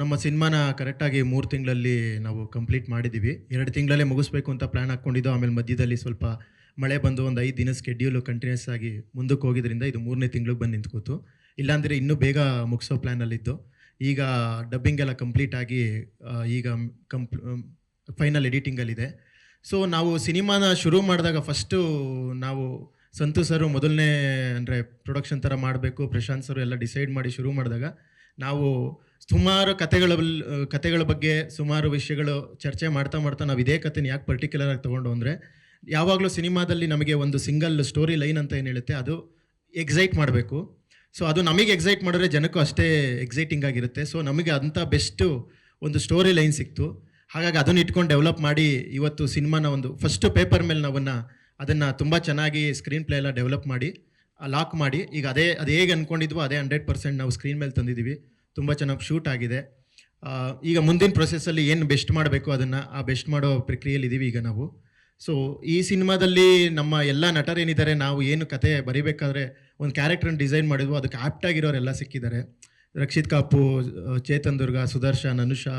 ನಮ್ಮ ಸಿನಿಮಾನ ಕರೆಕ್ಟಾಗಿ ಮೂರು ತಿಂಗಳಲ್ಲಿ ನಾವು ಕಂಪ್ಲೀಟ್ ಮಾಡಿದ್ದೀವಿ. ಎರಡು ತಿಂಗಳಲ್ಲೇ ಮುಗಿಸ್ಬೇಕು ಅಂತ ಪ್ಲ್ಯಾನ್ ಹಾಕ್ಕೊಂಡಿದ್ದು, ಆಮೇಲೆ ಮಧ್ಯದಲ್ಲಿ ಸ್ವಲ್ಪ ಮಳೆ ಬಂದು ಒಂದು ಐದು ದಿನ ಸ್ಕೆಡ್ಯೂಲು ಕಂಟಿನ್ಯೂಸ್ ಆಗಿ ಮುಂದಕ್ಕೆ ಹೋಗಿದ್ರಿಂದ ಇದು ಮೂರನೇ ತಿಂಗಳಿಗೆ ಬಂದು ನಿಂತ್ಕೋತು. ಇಲ್ಲಾಂದರೆ ಇನ್ನೂ ಬೇಗ ಮುಗಿಸೋ ಪ್ಲ್ಯಾನಲ್ಲಿದ್ದು ಈಗ ಡಬ್ಬಿಂಗ್ ಎಲ್ಲ ಕಂಪ್ಲೀಟ್ ಆಗಿ ಈಗ ಕಂಪ್ ಫೈನಲ್ ಎಡಿಟಿಂಗಲ್ಲಿದೆ ಸೊ ನಾವು ಸಿನಿಮಾನ ಶುರು ಮಾಡಿದಾಗ ಫಸ್ಟು ನಾವು ಸಂತು ಸರು ಮೊದಲನೇ ಅಂದರೆ ಪ್ರೊಡಕ್ಷನ್ ಥರ ಮಾಡಬೇಕು, ಪ್ರಶಾಂತ್ ಸರು ಎಲ್ಲ ಡಿಸೈಡ್ ಮಾಡಿ ಶುರು ಮಾಡಿದಾಗ ನಾವು ಸುಮಾರು ಕಥೆಗಳ ಕಥೆಗಳ ಬಗ್ಗೆ ಸುಮಾರು ವಿಷಯಗಳು ಚರ್ಚೆ ಮಾಡ್ತಾ ಮಾಡ್ತಾ ನಾವು ಇದೇ ಕಥೆನ ಯಾಕೆ ಪರ್ಟಿಕ್ಯುಲರ್ ಆಗಿ ತೊಗೊಂಡು ಅಂದರೆ, ಯಾವಾಗಲೂ ಸಿನಿಮಾದಲ್ಲಿ ನಮಗೆ ಒಂದು ಸಿಂಗಲ್ ಸ್ಟೋರಿ ಲೈನ್ ಅಂತ ಏನು ಹೇಳುತ್ತೆ, ಅದು ಎಕ್ಸೈಟ್ ಮಾಡಬೇಕು. ಸೊ ಅದು ನಮಗೆ ಎಕ್ಸೈಟ್ ಮಾಡಿದ್ರೆ ಜನಕ್ಕೂ ಅಷ್ಟೇ ಎಕ್ಸೈಟಿಂಗ್ ಆಗಿರುತ್ತೆ. ಸೊ ನಮಗೆ ಅಂಥ ಬೆಸ್ಟು ಒಂದು ಸ್ಟೋರಿ ಲೈನ್ ಸಿಕ್ತು. ಹಾಗಾಗಿ ಅದನ್ನು ಇಟ್ಕೊಂಡು ಡೆವಲಪ್ ಮಾಡಿ ಇವತ್ತು ಸಿನಿಮಾನ ಒಂದು ಫಸ್ಟು ಪೇಪರ್ ಮೇಲೆ ನಾವನ್ನು ಅದನ್ನು ತುಂಬ ಚೆನ್ನಾಗಿ ಸ್ಕ್ರೀನ್ ಪ್ಲೇ ಎಲ್ಲ ಡೆವಲಪ್ ಮಾಡಿ ಲಾಕ್ ಮಾಡಿ, ಈಗ ಅದೇ, ಅದು ಹೇಗೆ ಅಂದ್ಕೊಂಡಿದ್ವೋ ಅದೇ ಹಂಡ್ರೆಡ್ ಪರ್ಸೆಂಟ್ ನಾವು ಸ್ಕ್ರೀನ್ ಮೇಲೆ ತಂದಿದ್ದೀವಿ ತುಂಬ ಚೆನ್ನಾಗಿ ಶೂಟ್ ಆಗಿದೆ. ಈಗ ಮುಂದಿನ ಪ್ರೊಸೆಸ್ಸಲ್ಲಿ ಏನು ಬೆಸ್ಟ್ ಮಾಡಬೇಕು ಅದನ್ನು ಆ ಬೆಸ್ಟ್ ಮಾಡೋ ಪ್ರಕ್ರಿಯೆಯಲ್ಲಿ ಇದ್ದೀವಿ ಈಗ ನಾವು. ಸೊ ಈ ಸಿನಿಮಾದಲ್ಲಿ ನಮ್ಮ ಎಲ್ಲ ನಟರೇನಿದ್ದಾರೆ, ನಾವು ಏನು ಕತೆ ಬರಿಬೇಕಾದ್ರೆ ಒಂದು ಕ್ಯಾರೆಕ್ಟರ್ನ ಡಿಸೈನ್ ಮಾಡಿದ್ವು, ಅದಕ್ಕೆ ಆ್ಯಪ್ಟಾಗಿರೋರೆಲ್ಲ ಸಿಕ್ಕಿದ್ದಾರೆ. ರಕ್ಷಿತ್ ಕಾಪು ಚೇತನ್ ದುರ್ಗ, ಸುದರ್ಶನ್, ಅನುಷಾ,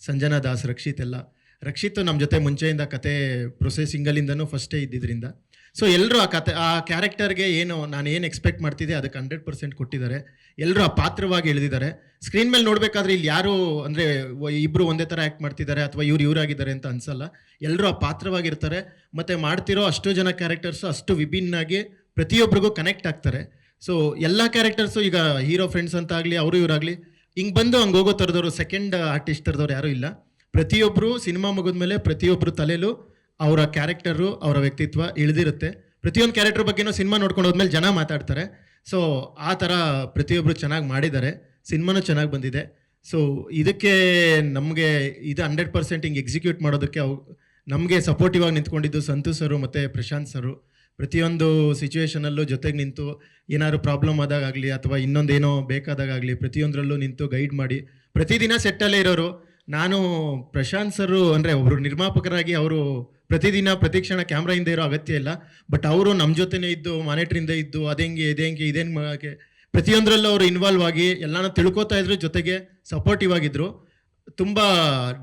ಸಂಜನಾ ದಾಸ್, ರಕ್ಷಿತ್ ಎಲ್ಲ. ರಕ್ಷಿತ್ ನಮ್ಮ ಜೊತೆ ಮುಂಚೆಯಿಂದ ಕತೆ ಪ್ರೊಸೆಸಿಂಗಲ್ಲಿಂದನೂ ಫಸ್ಟೇ ಇದ್ದಿದ್ದರಿಂದ ಸೊ ಎಲ್ಲರೂ ಆ ಕತೆ, ಆ ಕ್ಯಾರೆಕ್ಟರ್ಗೆ ಏನು, ನಾನು ಏನು ಎಕ್ಸ್ಪೆಕ್ಟ್ ಮಾಡ್ತಿದ್ದೆ ಅದಕ್ಕೆ ಹಂಡ್ರೆಡ್ ಪರ್ಸೆಂಟ್ ಕೊಟ್ಟಿದ್ದಾರೆ. ಎಲ್ಲರೂ ಆ ಪಾತ್ರವಾಗಿ ಎಳೆದಿದ್ದಾರೆ. ಸ್ಕ್ರೀನ್ ಮೇಲೆ ನೋಡಬೇಕಾದ್ರೆ ಇಲ್ಲಿ ಯಾರು, ಅಂದರೆ ಇಬ್ಬರು ಒಂದೇ ಥರ ಆ್ಯಕ್ಟ್ ಮಾಡ್ತಿದ್ದಾರೆ ಅಥವಾ ಇವ್ರು ಇವರಾಗಿದ್ದಾರೆ ಅಂತ ಅನ್ಸಲ್ಲ. ಎಲ್ಲರೂ ಆ ಪಾತ್ರವಾಗಿರ್ತಾರೆ. ಮತ್ತು ಮಾಡ್ತಿರೋ ಅಷ್ಟು ಜನ ಕ್ಯಾರೆಕ್ಟರ್ಸು ಅಷ್ಟು ವಿಭಿನ್ನಾಗಿ ಪ್ರತಿಯೊಬ್ಬರಿಗೂ ಕನೆಕ್ಟ್ ಆಗ್ತಾರೆ. ಸೊ ಎಲ್ಲ ಕ್ಯಾರೆಕ್ಟರ್ಸು ಈಗ ಹೀರೋ ಫ್ರೆಂಡ್ಸ್ ಅಂತ ಆಗಲಿ ಅವರು ಇವರಾಗಲಿ, ಹಿಂಗೆ ಬಂದು ಹಂಗೆ ಹೋಗೋ ಥರದವರು ಸೆಕೆಂಡ್ ಆರ್ಟಿಸ್ಟ್ ಥರದವ್ರು ಯಾರೂ ಇಲ್ಲ. ಪ್ರತಿಯೊಬ್ಬರು ಸಿನಿಮಾ ಮುಗಿದ್ಮೇಲೆ ಪ್ರತಿಯೊಬ್ಬರು ತಲೆಯಲ್ಲೂ ಅವರ ಕ್ಯಾರೆಕ್ಟರು, ಅವರ ವ್ಯಕ್ತಿತ್ವ ಇಳಿದಿರುತ್ತೆ. ಪ್ರತಿಯೊಂದು ಕ್ಯಾರೆಕ್ಟರ್ ಬಗ್ಗೆನೂ ಸಿನಿಮಾ ನೋಡ್ಕೊಂಡು ಹೋದ್ಮೇಲೆ ಜನ ಮಾತಾಡ್ತಾರೆ. ಸೊ ಆ ಥರ ಪ್ರತಿಯೊಬ್ಬರು ಚೆನ್ನಾಗಿ ಮಾಡಿದ್ದಾರೆ. ಸಿನಿಮಾನೂ ಚೆನ್ನಾಗಿ ಬಂದಿದೆ. ಸೊ ಇದಕ್ಕೆ ನಮಗೆ ಇದು ಹಂಡ್ರೆಡ್ ಪರ್ಸೆಂಟ್ ಹಿಂಗೆ ಎಕ್ಸಿಕ್ಯೂಟ್ ಮಾಡೋದಕ್ಕೆ ಅವು, ನಮಗೆ ಸಪೋರ್ಟಿವ್ ಆಗಿ ನಿಂತ್ಕೊಂಡಿದ್ದು ಸಂತು ಸರು ಮತ್ತು ಪ್ರಶಾಂತ್ ಸರು. ಪ್ರತಿಯೊಂದು ಸಿಚುವೇಷನಲ್ಲೂ ಜೊತೆಗೆ ನಿಂತು ಏನಾದ್ರು ಪ್ರಾಬ್ಲಮ್ ಆದಾಗಲಿ ಅಥವಾ ಇನ್ನೊಂದೇನೋ ಬೇಕಾದಾಗಲಿ ಪ್ರತಿಯೊಂದರಲ್ಲೂ ನಿಂತು ಗೈಡ್ ಮಾಡಿ. ಪ್ರತಿದಿನ ಸೆಟ್ಟಲ್ಲೇ ಇರೋರು. ನಾನು ಪ್ರಶಾಂತ್ ಸರು ಅಂದರೆ ಒಬ್ಬರು ನಿರ್ಮಾಪಕರಾಗಿ ಅವರು ಪ್ರತಿದಿನ ಪ್ರತಿಕ್ಷಣ ಕ್ಯಾಮ್ರಾ ಹಿಂದೆ ಇರೋ ಅಗತ್ಯ ಇಲ್ಲ. ಬಟ್ ಅವರು ನಮ್ಮ ಜೊತೆನೇ ಇದ್ದು ಮಾನಿಟ್ರಿಂದ ಇದ್ದು ಅದೆಂಗೆ ಇದೆಂಗೆ ಇದೇನು ಮಾಡೋಕ್ಕೆ ಪ್ರತಿಯೊಂದರಲ್ಲೂ ಅವರು ಇನ್ವಾಲ್ವ್ ಆಗಿ ಎಲ್ಲಾನು ತಿಳ್ಕೊತಾ ಇದ್ರು, ಜೊತೆಗೆ ಸಪೋರ್ಟಿವ್ ಆಗಿದ್ರು. ತುಂಬ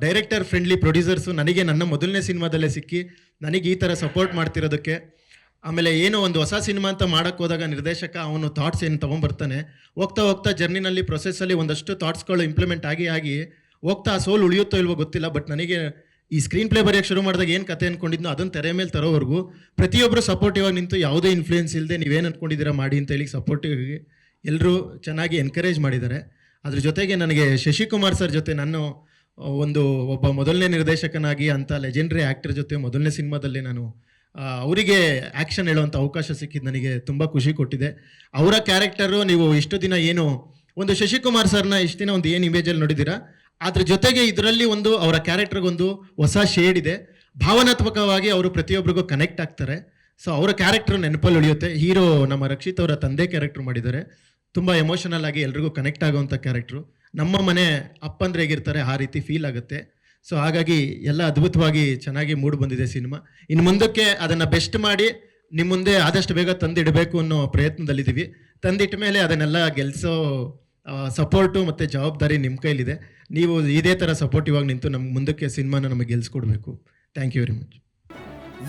ಡೈರೆಕ್ಟರ್ ಫ್ರೆಂಡ್ಲಿ ಪ್ರೊಡ್ಯೂಸರ್ಸು ನನಗೆ ನನ್ನ ಮೊದಲನೇ ಸಿನಿಮಾದಲ್ಲೇ ಸಿಕ್ಕಿ ನನಗೆ ಈ ಥರ ಸಪೋರ್ಟ್ ಮಾಡ್ತಿರೋದಕ್ಕೆ. ಆಮೇಲೆ ಏನೋ ಒಂದು ಹೊಸ ಸಿನಿಮಾ ಅಂತ ಮಾಡೋಕ್ಕೆ ಹೋದಾಗ ನಿರ್ದೇಶಕ ಅವನು ಥಾಟ್ಸ್ ಏನು ತೊಗೊಂಬರ್ತಾನೆ ಹೋಗ್ತಾ ಹೋಗ್ತಾ ಜರ್ನಿನಲ್ಲಿ ಪ್ರೊಸೆಸ್ಸಲ್ಲಿ ಒಂದಷ್ಟು ಥಾಟ್ಸ್ಗಳು ಇಂಪ್ಲಿಮೆಂಟ್ ಆಗಿ ಆಗಿ ಹೋಗ್ತಾ ಆ ಸೋಲ್ ಉಳಿಯುತ್ತೋ ಇಲ್ವೋ ಗೊತ್ತಿಲ್ಲ. ಬಟ್ ನನಗೆ ಈ ಸ್ಕ್ರೀನ್ ಪ್ಲೇ ಬರೆಯೋಕ್ಕೆ ಶುರು ಮಾಡಿದಾಗ ಏನು ಕತೆ ಅಂದ್ಕೊಂಡಿದ್ನೋ ಅದನ್ನು ತೆರೆ ಮೇಲೆ ತರೋವರೆಗೂ ಪ್ರತಿಯೊಬ್ಬರು ಸಪೋರ್ಟಿವ್ ಆಗಿ ನಿಂತು ಯಾವುದೇ ಇನ್ಫ್ಲೂಯೆನ್ಸ್ ಇಲ್ಲದೆ ನೀವೇನು ಅಂದ್ಕೊಂಡಿದ್ದೀರಾ ಮಾಡಿ ಅಂತ ಹೇಳಿ ಸಪೋರ್ಟಿವ್ ಎಲ್ಲರೂ ಚೆನ್ನಾಗಿ ಎನ್ಕರೇಜ್ ಮಾಡಿದ್ದಾರೆ. ಅದ್ರ ಜೊತೆಗೆ ನನಗೆ ಶಶಿಕುಮಾರ್ ಸರ್ ಜೊತೆ ನಾನು ಒಂದು ಒಬ್ಬ ಮೊದಲನೇ ನಿರ್ದೇಶಕನಾಗಿ ಅಂತ ಲೆಜೆಂಡ್ರಿ ಆ್ಯಕ್ಟರ್ ಜೊತೆ ಮೊದಲನೇ ಸಿನಿಮಾದಲ್ಲಿ ನಾನು ಅವರಿಗೆ ಆ್ಯಕ್ಷನ್ ಹೇಳುವಂಥ ಅವಕಾಶ ಸಿಕ್ಕಿದ್ದು ನನಗೆ ತುಂಬ ಖುಷಿ ಕೊಟ್ಟಿದೆ. ಅವರ ಕ್ಯಾರೆಕ್ಟರು ನೀವು ಇಷ್ಟು ದಿನ ಏನು, ಒಂದು ಶಶಿಕುಮಾರ್ ಸರ್ನ ಇಷ್ಟು ದಿನ ಒಂದು ಏನು ಇಮೇಜಲ್ಲಿ ನೋಡಿದ್ದೀರಾ? ಅದ್ರ ಜೊತೆಗೆ ಇದರಲ್ಲಿ ಒಂದು ಅವರ ಕ್ಯಾರೆಕ್ಟರ್ಗೊಂದು ಹೊಸ ಶೇಡ್ ಇದೆ. ಭಾವನಾತ್ಮಕವಾಗಿ ಅವರು ಪ್ರತಿಯೊಬ್ಬರಿಗೂ ಕನೆಕ್ಟ್ ಆಗ್ತಾರೆ. ಸೊ ಅವರ ಕ್ಯಾರೆಕ್ಟರ್ ನೆನಪಲ್ಲಿ ಉಳಿಯುತ್ತೆ. ಹೀರೋ ನಮ್ಮ ರಕ್ಷಿತ್ ಅವರ ತಂದೆ ಕ್ಯಾರೆಕ್ಟರ್ ಮಾಡಿದ್ದಾರೆ. ತುಂಬ ಎಮೋಷನಲ್ ಆಗಿ ಎಲ್ರಿಗೂ ಕನೆಕ್ಟ್ ಆಗುವಂಥ ಕ್ಯಾರೆಕ್ಟ್ರು ನಮ್ಮ ಮನೆ ಅಪ್ಪಂದ್ರೆ ಹೇಗಿರ್ತಾರೆ, ಆ ರೀತಿ ಫೀಲ್ ಆಗುತ್ತೆ. ಸೊ ಹಾಗಾಗಿ ಎಲ್ಲ ಅದ್ಭುತವಾಗಿ ಚೆನ್ನಾಗಿ ಮೂಡ್ ಬಂದಿದೆ ಸಿನಿಮಾ. ಇನ್ನು ಮುಂದಕ್ಕೆ ಅದನ್ನು ಬೆಸ್ಟ್ ಮಾಡಿ ನಿಮ್ಮ ಮುಂದೆ ಆದಷ್ಟು ಬೇಗ ತಂದಿಡಬೇಕು ಅನ್ನೋ ಪ್ರಯತ್ನದಲ್ಲಿದ್ದೀವಿ. ತಂದಿಟ್ಟ ಮೇಲೆ ಅದನ್ನೆಲ್ಲ ಗೆಲ್ಲಿಸೋ ಸಪೋರ್ಟು ಮತ್ತು ಜವಾಬ್ದಾರಿ ನಿಮ್ಮ ಕೈಲಿದೆ. ನೀವು ಇದೇ ಥರ ಸಪೋರ್ಟಿವ್ ಆಗಿ ನಿಂತು ನಮ್ಗೆ ಮುಂದಕ್ಕೆ ಸಿನಿಮಾನ ನಮಗೆ ಗೆಲ್ಸ್ಕೊಡ್ಬೇಕು. Thank you very much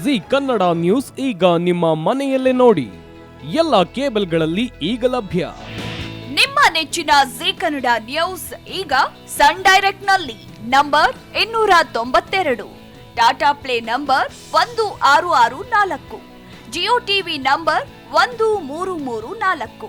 Zee Kannada news ಈಗ ನಿಮ್ಮ ಮನೆಯಲ್ಲೇ ನೋಡಿ. ಎಲ್ಲ ಕೇಬಲ್ಗಳಲ್ಲಿ ಈಗ ಲಭ್ಯ. ನಿಮ್ಮ ನೆಚ್ಚಿನ ಜಿ ಕನ್ನಡ ನ್ಯೂಸ್ ಈಗ ಸನ್ ಡೈರೆಕ್ಟ್ನಲ್ಲಿ ನಂಬರ್ ಇನ್ನೂರ ತೊಂಬತ್ತೆರಡು ಟಾಟಾ ಪ್ಲೇ ನಂಬರ್ ಒಂದು ಆರು ಆರು ನಾಲ್ಕು ಜಿಯೋ ಟಿವಿ ನಂಬರ್ ಒಂದು ಮೂರು ಮೂರು ನಾಲ್ಕು.